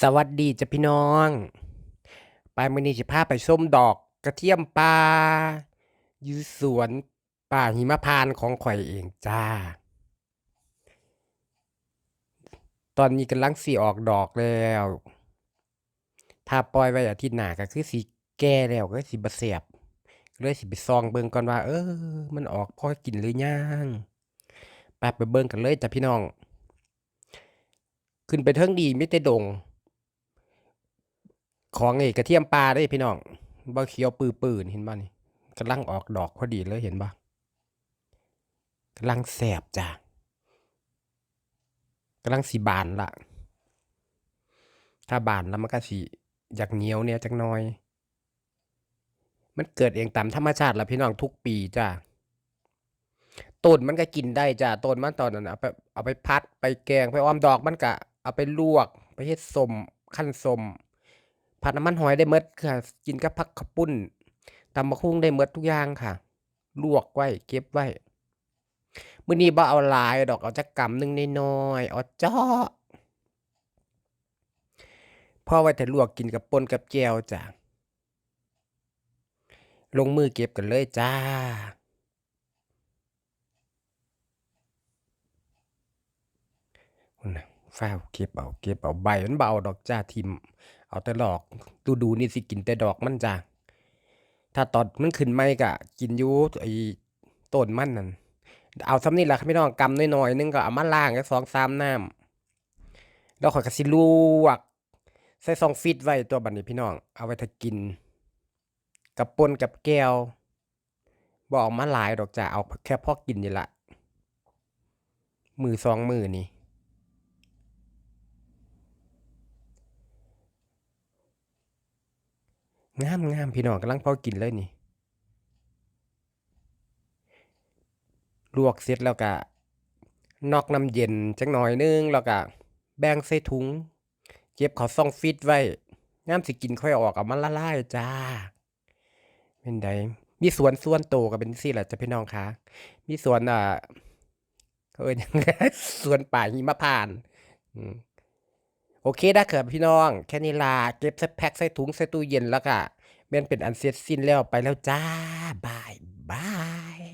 สวัสดีจ้ะพี่น้อง ไปมื้อนี้สิพาไปชมดอกกระเทียมป่าอยู่สวนป่าหิมพานของข่อยเองจ้า ตอนนี้กำลังสิออกดอกแล้ว ถ้าปล่อยไว้อาทิตย์หน้าก็คือสิแก่แล้วก็สิบ่แซ่บเลยสิไปส่องเบิ่งก่อนว่า เออ มันออกพอกินหรือยังไปไปเบิ่งกันเลยจ้ะพี่น้องขึ้นไปเทิงดีไมีแต่ดง ของไอ้กระเทียมปลาเด้พี่น้องบ่เขียวปื้อๆนี่เห็นบ่นี่กำลังออกดอกพอดีเลยเห็นบ่กำลังแสบจ้ะกำลังสิบานละถ้าบานแล้วมันก็สิอยากเหนียวเนี่ยจักน่อย มันเกิดเองตามธรรมชาติละพี่น้องทุกปีจ้ะต้นมันก็กินได้จ้ะต้นมันตอนนั้นเอาไปเอาไปพัดไปแกงไปอ้อมดอกมันก็เอาไปลวก ไปเฮ็ดส้มคั่นส้ม ผัดน้ำมันหอยได้หมดค่ะ กินกับผักขปุ้นตำบักหุ่งได้หมดทุกอย่างค่ะ ลวกไว้ เก็บไว้มื้อนี้บ่เอาลายดอกเอาจักกำหนึ่งน้อยๆเอาจาะพอไว้แต่ลวกกินกับป่นกับแจ่วจ้ะลงมือเก็บกันเลยจ้าพุ่นะ ฟ้าวเก็บเอาเก็บเอาใบมันเอาดอกจ้าทิม เอาแต่ดอกดูดูนี่สิกินแต่ดอกมันจ้ะถ้าตอนมันขึ้นใหม่ก็กินยูไอ้ต้นมันนั่นเอาส่ำนี้ล่ะครับพี่น้องกำน้อยๆหนึงก็เอามาล้างจัก2-3น้ำแล้วข้อยก็สิลวก ใส่ซองฟรีซไว้ตัวบัดนี้พี่น้อง เอาไว้ถ้ากิน กับปนกับแก้วบอามาหลายดอกจ้ะเอาแค่พอกินนี่ละมื้อ2มื้อนี่ งามๆพี่น้องกำลังพอกินเลยนี่ ลวกเสร็จแล้วก็นอกน้ำเย็นจักหน่อยนึงแล้วก็แบ่งใส่ถุง เก็บเข้าช่องฟรีซไว้ยามสิกินค่อยอออกเอามาละลายจ้า เป็นไดมีสวนส่วนโตัวก็เป็นจั่งแหละจ้ะพี่น้องคะมีสวนอ่าเขาเอิ้ยังสวนป่าหิมะพาน อืม โอเคเด้อครับพี่น้อง แค่นี้ล่ะเก็บใส่แพ็กใส่ถุงใส่ตู้เย็นแล้วก็แม่นเป็นอันเสร็จสิ้นแล้วไปแล้วจ้าบายบาย